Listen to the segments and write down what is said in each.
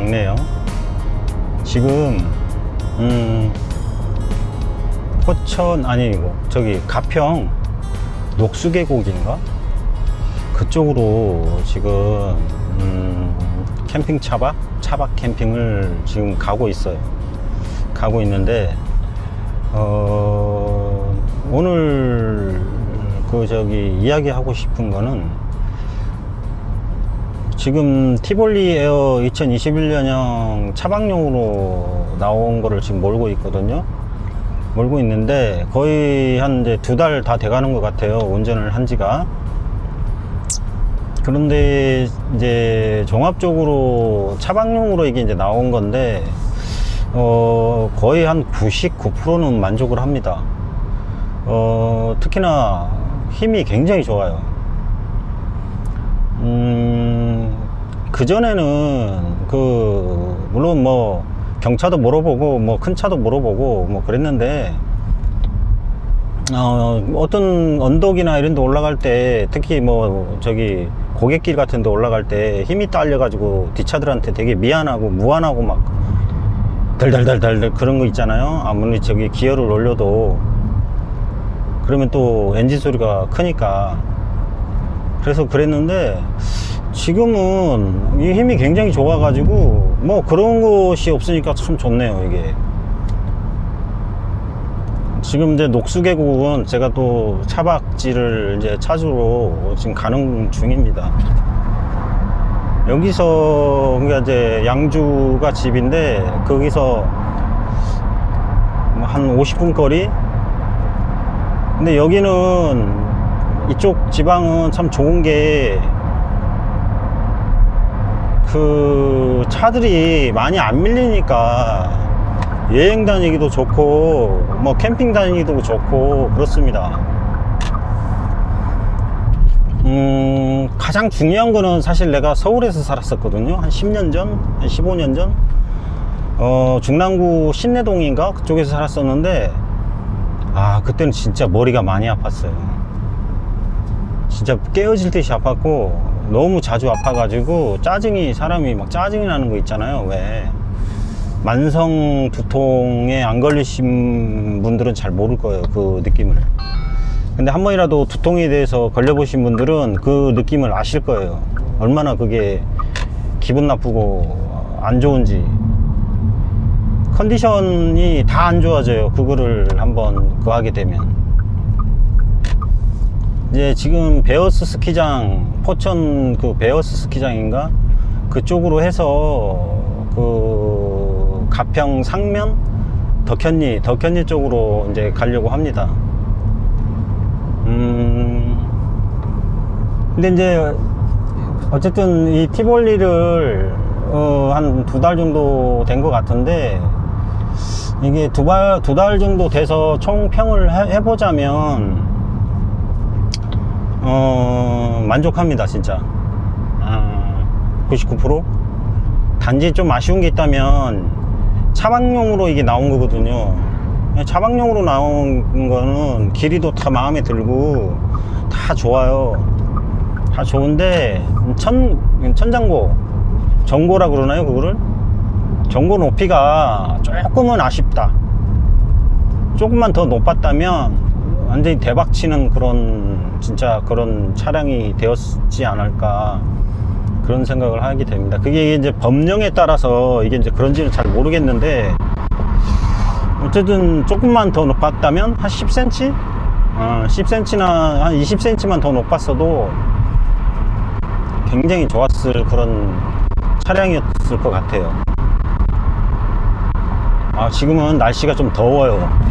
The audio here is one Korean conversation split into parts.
맑네요. 지금 음, 포천 아니고 저기 가평 녹수계곡인가 그쪽으로 지금 음, 캠핑 차박 차박 캠핑을 지금 가고 있어요. 가고 있는데 어, 오늘 그 저기 이야기하고 싶은 거는 지금 티볼리 에어 2021년형 차박용으로 나온 거를 지금 몰고 있거든요. 몰고 있는데 거의 한 이제 두 달 다 돼가는 것 같아요. 운전을 한 지가. 그런데 이제 종합적으로 차박용으로 이게 이제 나온 건데 어, 거의 한 99%는 만족을 합니다. 어, 특히나 힘이 굉장히 좋아요. 음, 그전에는 그, 물론 뭐, 경차도 물어보고, 뭐, 큰 차도 물어보고, 뭐, 그랬는데, 어, 어떤 언덕이나 이런 데 올라갈 때, 특히 뭐, 저기, 고갯길 같은 데 올라갈 때 힘이 딸려가지고 뒷차들한테 되게 미안하고, 무안하고 막, 덜덜덜덜 그런 거 있잖아요. 아무리 저기 기어를 올려도, 그러면 또 엔진 소리가 크니까, 그래서 그랬는데 지금은 이 힘이 굉장히 좋아 가지고 뭐 그런 것이 없으니까 참 좋네요 이게. 지금 이제 녹수계곡은 제가 또 차박지를 이제 찾으러 지금 가는 중입니다. 여기서 그러니까 이제 양주가 집인데 거기서 뭐한 50분 거리? 근데 여기는 이쪽 지방은 참 좋은 게 그 차들이 많이 안 밀리니까 여행 다니기도 좋고 뭐 캠핑 다니기도 좋고 그렇습니다. 음, 가장 중요한 거는 사실 내가 서울에서 살았었거든요. 한 10년 전, 한 15년 전. 어, 중랑구 신내동인가? 그쪽에서 살았었는데, 아, 그때는 진짜 머리가 많이 아팠어요. 진짜 깨어질 듯이 아팠고 너무 자주 아파가지고 짜증이 사람이 막 짜증이 나는 거 있잖아요 왜. 만성 두통에 안 걸리신 분들은 잘 모를 거예요 그 느낌을. 근데 한 번이라도 두통에 대해서 걸려보신 분들은 그 느낌을 아실 거예요. 얼마나 그게 기분 나쁘고 안 좋은지. 컨디션이 다 안 좋아져요 그거를 한번 그 하게 되면 이제 지금 베어스 스키장 포천 그 베어스 스키장인가 그쪽으로 해서 그 가평 상면 덕현리 덕현리 쪽으로 이제 가려고 합니다. 음 근데 이제 어쨌든 이 티볼리를 어, 한 두 달 정도 된 것 같은데 이게 두 달 두 달 정도 돼서 총 평을 해- 해보자면 어, 만족합니다, 진짜. 아, 99%? 단지 좀 아쉬운 게 있다면, 차박용으로 이게 나온 거거든요. 차박용으로 나온 거는 길이도 다 마음에 들고, 다 좋아요. 다 좋은데, 천, 천장고, 전고라 그러나요, 그거를? 전고 높이가 조금은 아쉽다. 조금만 더 높았다면 완전히 대박 치는 그런 진짜 그런 차량이 되었지 않을까 그런 생각을 하게 됩니다. 그게 이제 법령에 따라서 이게 이제 그런지는 잘 모르겠는데 어쨌든 조금만 더 높았다면 한 10cm? 어, 10cm나 한 20cm만 더 높았어도 굉장히 좋았을 그런 차량이었을 것 같아요. 아, 지금은 날씨가 좀 더워요.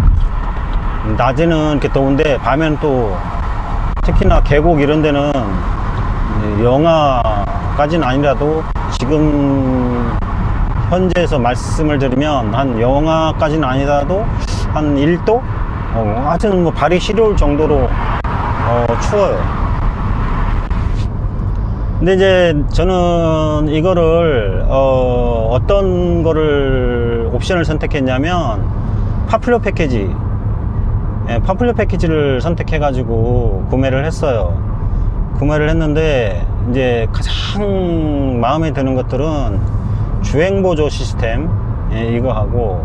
낮에는 이렇게 더운데 밤에는 또 특히나 계곡 이런 데는 영하까지는 아니라도 지금 현재에서 말씀을 드리면 한 영하까지는 아니라도 한 1도? 어, 하여튼 뭐 발이 시려울 정도로 어, 추워요. 근데 이제 저는 이거를 어, 어떤 거를 옵션을 선택했냐면 파플러 패키지 예, 파플러 패키지를 선택해 가지고 구매를 했어요 구매를 했는데 이제 가장 마음에 드는 것들은 주행 보조 시스템 예, 이거 하고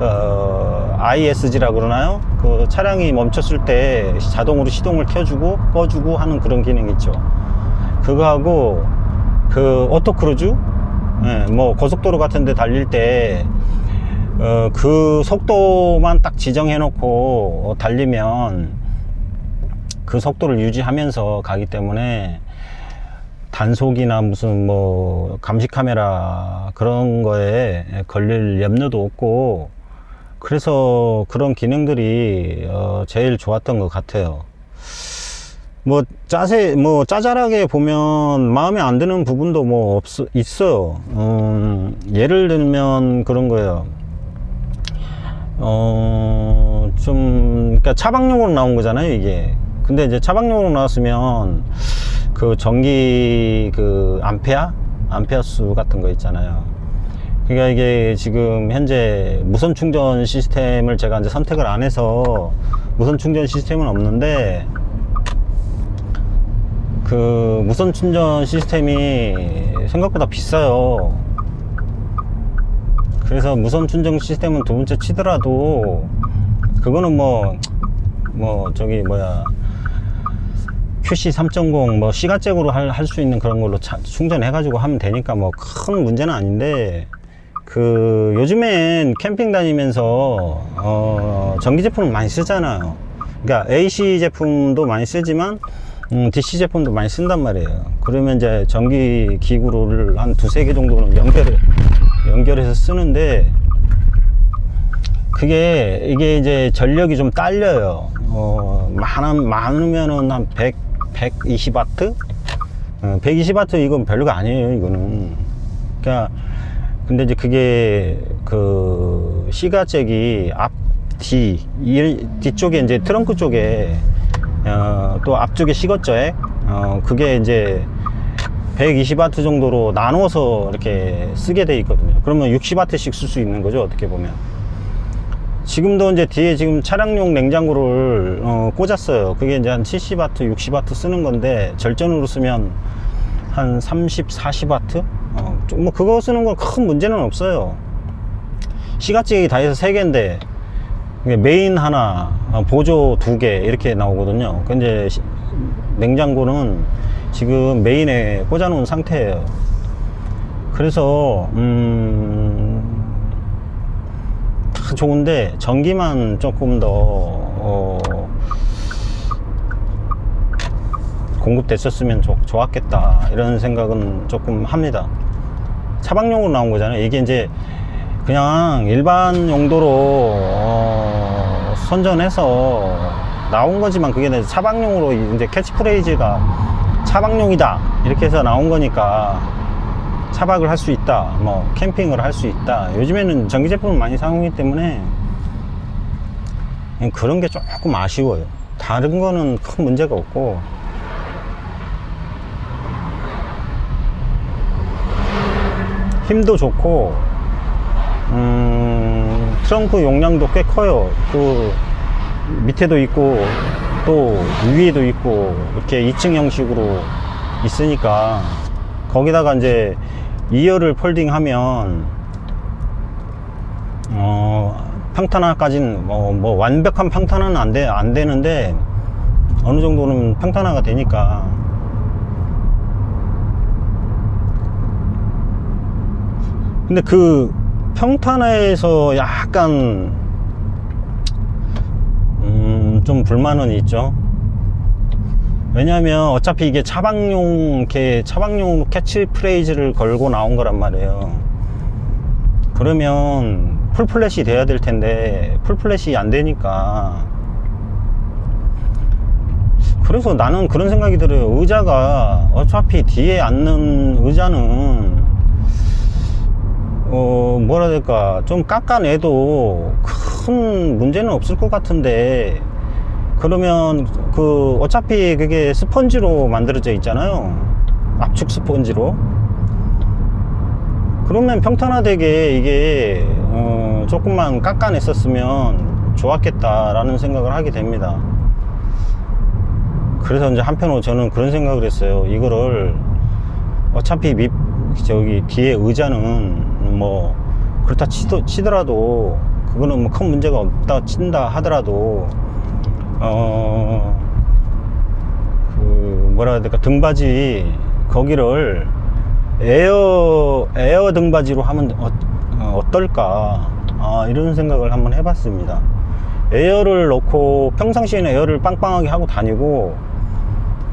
어, ISG라고 그러나요? 그 차량이 멈췄을 때 자동으로 시동을 켜주고 꺼주고 하는 그런 기능 있죠. 그거 하고 그 오토크루즈 예, 뭐 고속도로 같은 데 달릴 때 어, 그 속도만 딱 지정해 놓고 달리면 그 속도를 유지하면서 가기 때문에 단속이나 무슨 뭐 감시 카메라 그런 거에 걸릴 염려도 없고 그래서 그런 기능들이 어, 제일 좋았던 것 같아요. 뭐 짜세 뭐 짜잘하게 보면 마음에 안 드는 부분도 뭐 없, 있어요. 음, 예를 들면 그런 거예요. 어, 좀, 그니까 차박용으로 나온 거잖아요, 이게. 근데 이제 차박용으로 나왔으면 그 전기 그 암페아? 암페아 수 같은 거 있잖아요. 그러니까 이게 지금 현재 무선 충전 시스템을 제가 이제 선택을 안 해서 무선 충전 시스템은 없는데 그 무선 충전 시스템이 생각보다 비싸요. 그래서 무선 충전 시스템은 두 번째 치더라도 그거는 뭐, 뭐, 저기, 뭐야. QC 3.0 뭐 시가잭으로 할 수 있는 그런 걸로 차- 충전해 가지고 하면 되니까 뭐 큰 문제는 아닌데 그 요즘엔 캠핑 다니면서 어 전기 제품을 많이 쓰잖아요. 그러니까 AC 제품도 많이 쓰지만 음, DC 제품도 많이 쓴단 말이에요. 그러면 이제 전기 기구를 한 두세 개 정도는 연결해 연결해서 쓰는데 그게 이게 이제 전력이 좀 딸려요. 어, 많은 많으면은 한 100, 120와트? 어, 120와트 이건 별로가 아니에요, 이거는. 그러니까 근데 이제 그게 그 시가잭이 앞, 뒤, 이, 뒤쪽에 이제 트렁크 쪽에 어, 또 앞쪽에 시거잭 어, 그게 이제 120와트 정도로 나눠서 이렇게 쓰게 돼 있거든요. 그러면 60와트씩 쓸 수 있는 거죠, 어떻게 보면. 지금도 이제 뒤에 지금 차량용 냉장고를 어, 꽂았어요. 그게 이제 한 70와트, 60와트 쓰는 건데 절전으로 쓰면 한 30, 40와트? 어, 좀뭐 그거 쓰는 건 큰 문제는 없어요. 시가잭이 다 해서 3개인데 메인 하나, 어, 보조 두 개 이렇게 나오거든요. 근데 시- 냉장고는 지금 메인에 꽂아 놓은 상태예요. 그래서 음, 다 좋은데 전기만 조금 더 어, 공급됐었으면 좋, 좋았겠다 이런 생각은 조금 합니다. 차박용으로 나온 거잖아요. 이게 이제 그냥 일반 용도로 어, 선전해서 나온 거지만 그게 차박용으로 이제 캐치프레이즈가 차박용이다. 이렇게 해서 나온 거니까 차박을 할 수 있다. 뭐 캠핑을 할 수 있다. 요즘에는 전기 제품을 많이 사용하기 때문에 그냥 그런 게 조금 아쉬워요. 다른 거는 큰 문제가 없고. 힘도 좋고 음, 트렁크 용량도 꽤 커요. 그 밑에도 있고 또 위에도 있고 이렇게 2층 형식으로 있으니까 거기다가 이제 2열을 폴딩하면 어 평탄화까지는 뭐, 뭐 완벽한 평탄화는 안, 돼, 안 되는데 어느 정도는 평탄화가 되니까. 근데 그 평탄화에서 약간 음, 좀 불만은 있죠. 왜냐하면 어차피 이게 차박용 이렇게 차박용 캐치프레이즈를 걸고 나온 거란 말이에요. 그러면 풀플랫이 돼야 될 텐데 풀플랫이 안 되니까 그래서 나는 그런 생각이 들어요. 의자가 어차피 뒤에 앉는 의자는 어 뭐라 될까 좀 깎아내도 큰 문제는 없을 것 같은데 그러면 그 어차피 그게 스펀지로 만들어져 있잖아요. 압축 스펀지로. 그러면 평탄화되게 이게 어 조금만 깎아냈었으면 좋았겠다라는 생각을 하게 됩니다. 그래서 이제 한편으로 저는 그런 생각을 했어요. 이거를 어차피 밑 저기 뒤에 의자는 뭐 그렇다 치더, 치더라도 그거는 뭐 큰 문제가 없다 친다 하더라도 어 그 뭐라 해야 될까? 등받이 거기를 에어 에어 등받이로 하면 어, 떨까? 아, 이런 생각을 한번 해봤습니다. 에어를 넣고 평상시에는 에어를 빵빵하게 하고 다니고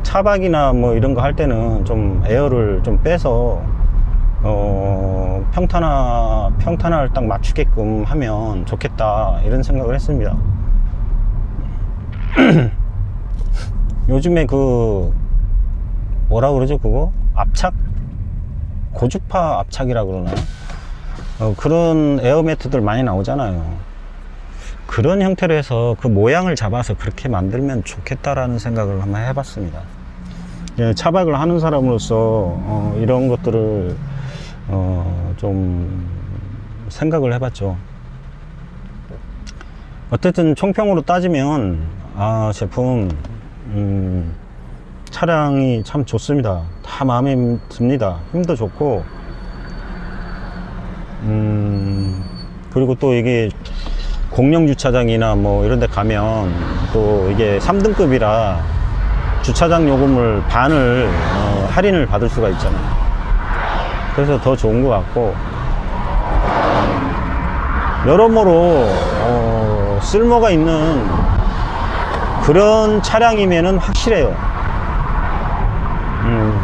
차박이나 뭐 이런 거 할 때는 좀 에어를 좀 빼서 어 평탄화 평탄화를 딱 맞추게끔 하면 좋겠다 이런 생각을 했습니다 요즘에 그 뭐라 그러죠 그거? 압착? 고주파 압착이라 그러나 어, 그런 에어 매트들 많이 나오잖아요. 그런 형태로 해서 그 모양을 잡아서 그렇게 만들면 좋겠다라는 생각을 한번 해봤습니다. 예, 차박을 하는 사람으로서 어, 이런 것들을 어, 좀 생각을 해봤죠. 어쨌든 총평으로 따지면 아 제품. 음, 차량이 참 좋습니다. 다 마음에 듭니다. 힘도 좋고. 음, 그리고 또 이게 공영 주차장이나 뭐 이런 데 가면 또 이게 3등급이라 주차장 요금을 반을 어, 할인을 받을 수가 있잖아요. 그래서 더 좋은 것 같고. 여러모로 어, 쓸모가 있는 그런 차량이면은 확실해요. 음.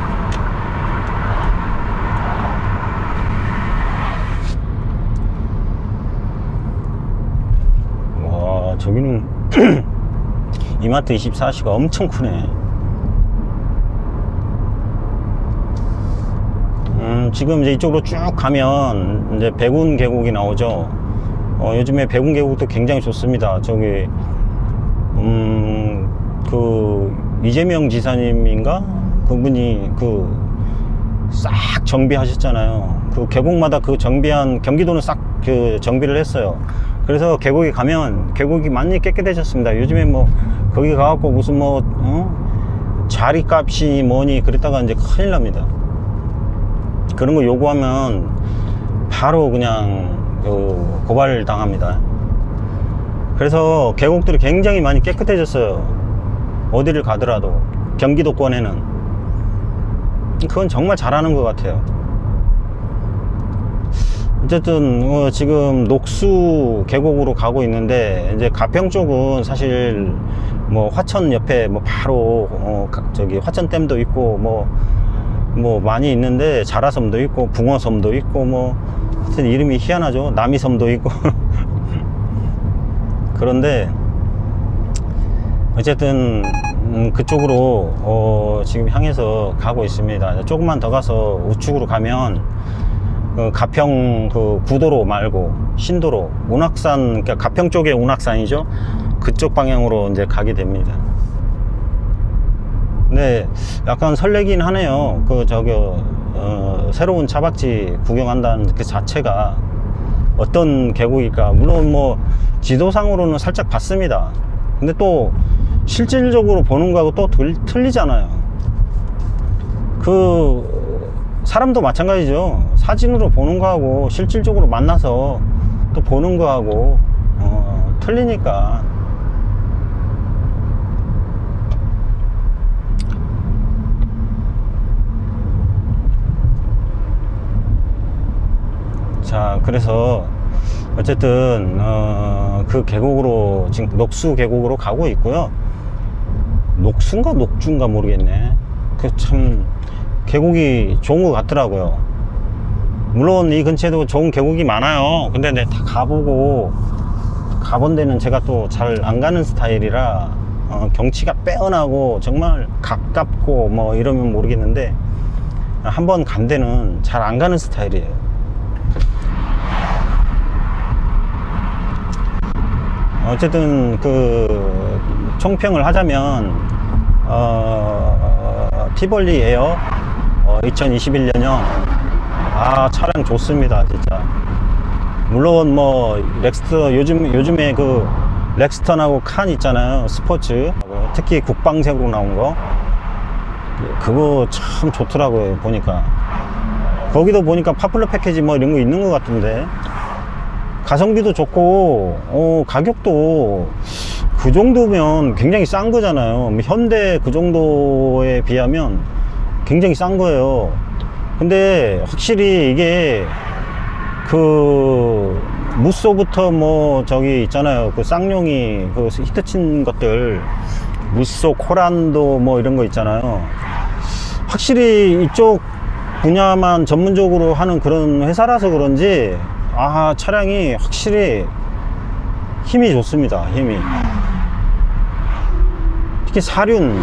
와 저기는 이마트 24시가 엄청 크네. 음, 지금 이제 이쪽으로 쭉 가면 이제 백운 계곡이 나오죠. 어, 요즘에 백운 계곡도 굉장히 좋습니다. 저기 음, 그 이재명 지사님인가 그분이 그 싹 정비하셨잖아요. 그 계곡마다 그 정비한 경기도는 싹 그 정비를 했어요. 그래서 계곡에 가면 계곡이 많이 깨끗해졌습니다. 요즘에 뭐 거기 가갖고 무슨 뭐 어? 자리 값이 뭐니 그랬다가 이제 큰일 납니다. 그런 거 요구하면 바로 그냥 그 고발 당합니다. 그래서 계곡들이 굉장히 많이 깨끗해졌어요. 어디를 가더라도 경기도권에는 그건 정말 잘하는 것 같아요. 어쨌든 어, 지금 녹수 계곡으로 가고 있는데 이제 가평 쪽은 사실 뭐 화천 옆에 뭐 바로 어, 가- 저기 화천댐도 있고 뭐뭐 많이 있는데 자라섬도 있고 붕어섬도 있고 뭐 하여튼 이름이 희한하죠 남이섬도 있고 그런데 어쨌든 음, 그쪽으로 어, 지금 향해서 가고 있습니다. 조금만 더 가서 우측으로 가면 그 가평 그 구도로 말고 신도로 운악산 그러니까 가평 쪽에 운악산이죠. 그쪽 방향으로 이제 가게 됩니다. 네, 약간 설레긴 하네요. 그 저기 어, 새로운 차박지 구경한다는 그 자체가 어떤 계곡일까? 물론 뭐 지도상으로는 살짝 봤습니다. 근데 또 실질적으로 보는 거하고 또 들- 틀리잖아요. 그 사람도 마찬가지죠. 사진으로 보는 거하고 실질적으로 만나서 또 보는 거하고 어, 틀리니까. 자, 그래서 어쨌든 어, 그 계곡으로 지금 녹수 계곡으로 가고 있고요. 녹수인가 녹주인가 모르겠네. 그 참 계곡이 좋은 것 같더라고요. 물론 이 근처에도 좋은 계곡이 많아요. 근데 내 다 가보고 가본 데는 제가 또 잘 안 가는 스타일이라 어, 경치가 빼어나고 정말 가깝고 뭐 이러면 모르겠는데 한번 간 데는 잘 안 가는 스타일이에요. 어쨌든 그 총평을 하자면 어, 티볼리 에어 어, 2021년형. 아 차량 좋습니다 진짜. 물론 뭐 렉스터 요즘 요즘에 그 렉스턴하고 칸 있잖아요 스포츠. 특히 국방색으로 나온 거. 그거 참 좋더라고요 보니까. 거기도 보니까 파플러 패키지 뭐 이런 거 있는 것 같은데. 가성비도 좋고 어, 가격도 그 정도면 굉장히 싼 거잖아요. 뭐 현대 그 정도에 비하면 굉장히 싼 거예요. 근데 확실히 이게 그 무쏘부터 뭐 저기 있잖아요. 그 쌍용이 그 히트 친 것들 무쏘 코란도 뭐 이런 거 있잖아요. 확실히 이쪽 분야만 전문적으로 하는 그런 회사라서 그런지 아 차량이 확실히 힘이 좋습니다. 힘이 특히 사륜.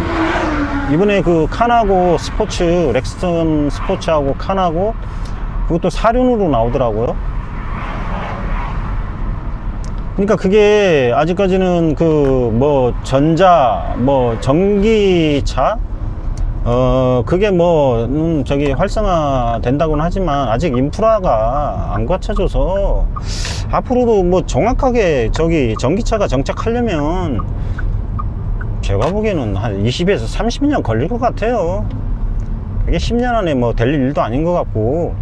이번에 그 칸하고 스포츠 렉스턴 스포츠하고 칸하고 그것도 사륜으로 나오더라고요. 그러니까 그게 아직까지는 그 뭐 전자 뭐 전기차 어 그게 뭐 음, 저기 활성화 된다고는 하지만 아직 인프라가 안 갖춰져서 앞으로도 뭐 정확하게 저기 전기차가 정착하려면 제가 보기에는 한 20에서 30년 걸릴 것 같아요. 그게 10년 안에 뭐 될 일도 아닌 것 같고.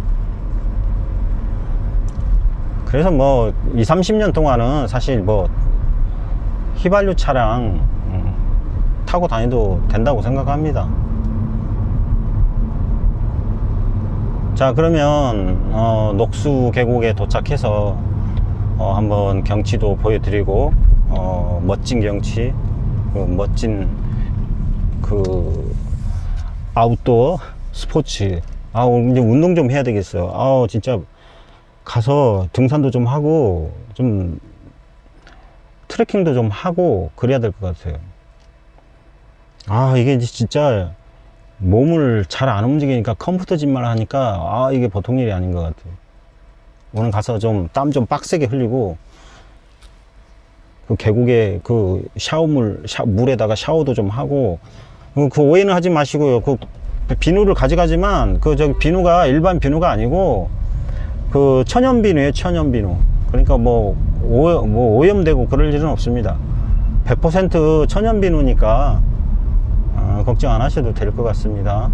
그래서 뭐 2, 30년 동안은 사실 뭐 휘발유 차량 음, 타고 다녀도 된다고 생각합니다. 자 그러면 어, 녹수 계곡에 도착해서 어, 한번 경치도 보여드리고 어, 멋진 경치 그 멋진 그 아웃도어 스포츠. 아 이제 운동 좀 해야 되겠어요. 아 진짜 가서 등산도 좀 하고 좀 트레킹도 좀 하고 그래야 될 것 같아요. 아 이게 진짜 몸을 잘 안 움직이니까 컴퓨터 짓만 하니까 아 이게 보통 일이 아닌 것 같아요. 오늘 가서 좀 땀좀 빡세게 흘리고 그 계곡에 그 샤워물 샤, 물에다가 샤워도 좀 하고 그, 그 오해는 하지 마시고요. 그 비누를 가져가지만 그 저기 비누가 일반 비누가 아니고 그 천연 비누예요 천연 비누. 그러니까 뭐, 오, 뭐 오염되고 그럴 일은 없습니다. 100% 천연 비누니까 어, 걱정 안 하셔도 될 것 같습니다.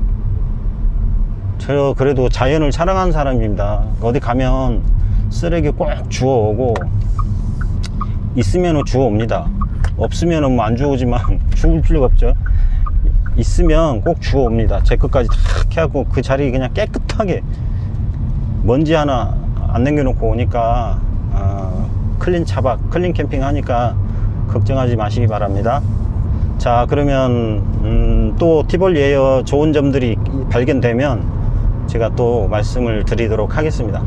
저 그래도 자연을 사랑하는 사람입니다. 어디 가면 쓰레기 꼭 주워오고 있으면 주워옵니다. 없으면 뭐안 주워오지만 주울 필요가 없죠. 있으면 꼭 주워옵니다. 제 것까지 다 해갖고 그 자리 그냥 깨끗하게 먼지 하나 안 남겨놓고 오니까 어, 클린 차박 클린 캠핑 하니까 걱정하지 마시기 바랍니다. 자 그러면 음, 또 티볼 예어 좋은 점들이 발견되면 제가 또 말씀을 드리도록 하겠습니다.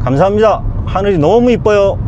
감사합니다. 하늘이 너무 이뻐요